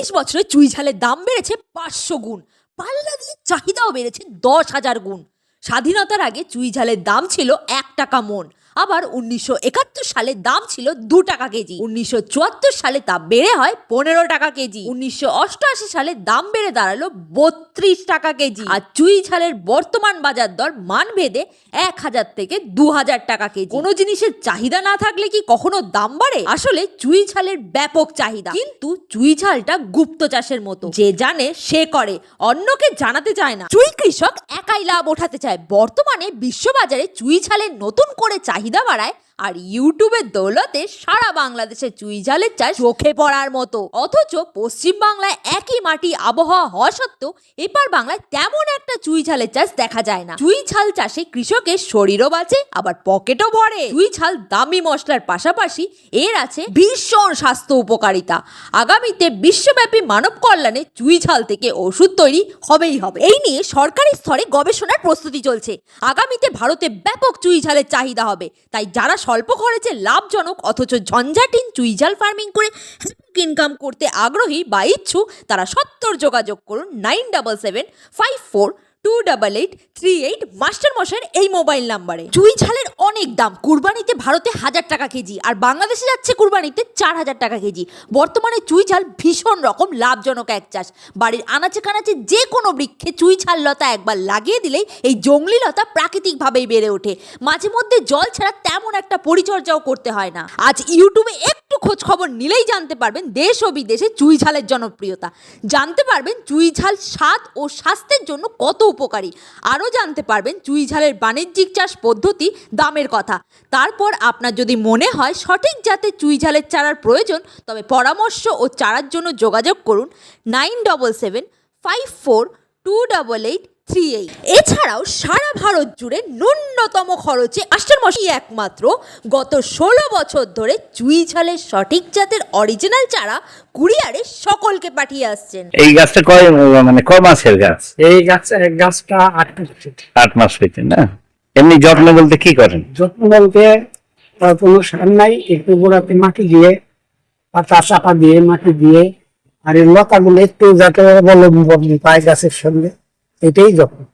চল্লিশ বছরে চুই ঝালের দাম বেড়েছে পাঁচশো গুণ। পাল্লা দিয়ে চাহিদাও বেড়েছে দশ হাজার গুণ। স্বাধীনতার আগে চুই ঝালের দাম ছিল এক টাকা মন। আবার উনিশশো একাত্তর সালে দাম ছিল দু টাকা কেজি। উনিশশো চুয়াত্তর সালে তা বেড়ে হয় পনেরো টাকা কেজি। উনিশশো অষ্টআশি সালে দাম বেড়ে দাঁড়াল বত্রিশ টাকা কেজি। আর চুই ঝালের বর্তমান বাজার দর মান ভেদে এক হাজার থেকে দু হাজার টাকা কেজি। কোনো জিনিসের চাহিদা না থাকলে কি কখনো দাম বাড়ে? আসলে চুই ঝালের ব্যাপক চাহিদা। কিন্তু চুই ঝালটা গুপ্ত চাষের মতো। যে জানে সে করে, অন্যকে জানাতে চায় না। চুই কৃষক একাই লাভ ওঠাতে চায়। বর্তমানে বিশ্ববাজারে চুই ঝালের নতুন করে চাহিদা বাড়ায় আর ইউটিউবের দৌলতে সারা বাংলাদেশে চুই ঝালের চাষ চোখে পড়ার মতো। অথচ পশ্চিম বাংলায় একই মাটি আবহাওয়া হওয়া সত্ত্বেও এপার বাংলায় তেমন একটা চুই ঝালের চাষ দেখা যায় না। চুই ঝাল চাষে কৃষকের শরীরও বাঁচে, আবার পকেটও ভরে। চুই ঝাল দামি মশলার পাশাপাশি এর আছে ভীষণ স্বাস্থ্য উপকারিতা। আগামীতে বিশ্বব্যাপী মানব কল্যাণে চুই ঝাল থেকে ওষুধ তৈরি হবেই হবে। এই নিয়ে সরকারি স্তরে গবেষণার প্রস্তুতি চলছে। আগামীতে ভারতে ব্যাপক চুই ঝালের চাহিদা হবে। তাই যারা স্বল্প খরচে লাভজনক অথচ ঝঞ্ঝাটিন চুইজাল ফার্মিং করে ইনকাম করতে আগ্রহী বা ইচ্ছুক, তারা সত্তর যোগাযোগ করুন nine double seven five four two double eight three eight master মশাইয়ের এই মোবাইল নাম্বারে চুই ঝালের অনেক দাম। কুরবানিতে ভারতে হাজার টাকা কেজি, আর বাংলাদেশে যাচ্ছে কুরবানিতে চার হাজার টাকা কেজি। বর্তমানে চুই ঝাল ভীষণ রকম লাভজনক এক চাষ। বাড়ির আনাচে কানাচে যে কোনো বৃক্ষে চুই ঝাল লতা একবার লাগিয়ে দিলেই এই জঙ্গলি লতা প্রাকৃতিকভাবেই বেড়ে ওঠে। মাঝে মধ্যে জল ছাড়া তেমন একটা পরিচর্যাও করতে হয় না। আজ ইউটিউবে একটু খোঁজ খবর নিলেই জানতে পারবেন দেশ ও বিদেশে চুই ঝালের জনপ্রিয়তা। জানতে পারবেন চুই ঝাল স্বাদ ও স্বাস্থ্যের জন্য কত উপকারী। আরও জানতে পারবেন চুই ঝালের বাণিজ্যিক চাষ পদ্ধতি, দামের কথা। তারপর আপনার যদি মনে হয় সঠিক জাতের চুই ঝালের চারার প্রয়োজন, তবে পরামর্শ ও চারার জন্য যোগাযোগ করুন nine double seven five four two double eight three eight এছাড়াও সারা ভারত জুড়ে ন্যূনতম খরচে আষ্টের মশাই একমাত্র গত ষোলো বছর ধরে চুই ঝালের সঠিক জাতের অরিজিনাল চারা কুরিয়ারে সকলকে পাঠিয়ে আসছেন। এই গাছটা কয় মানে কয় মাসের গাছ? এই গাছ এক গাছটা আট ফিট আট মাস হয়েছে না? এমনি যত্ন বলতে কি করেন? যত্ন বলতে তার কোনো সার নাই একটু গোড়াতে মাটি দিয়ে পাতা চাপা দিয়ে মাটি দিয়ে আর এই লতাগুলো একটু যাতে অবলম্বন পায় গাছের সঙ্গে। এটাই যখন।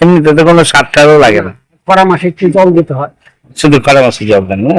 এমনিতে তো কোনো সার টারও লাগে না। পরামাসে একটু জল দিতে হয়। শুধু খরা মাসে জল দেন না?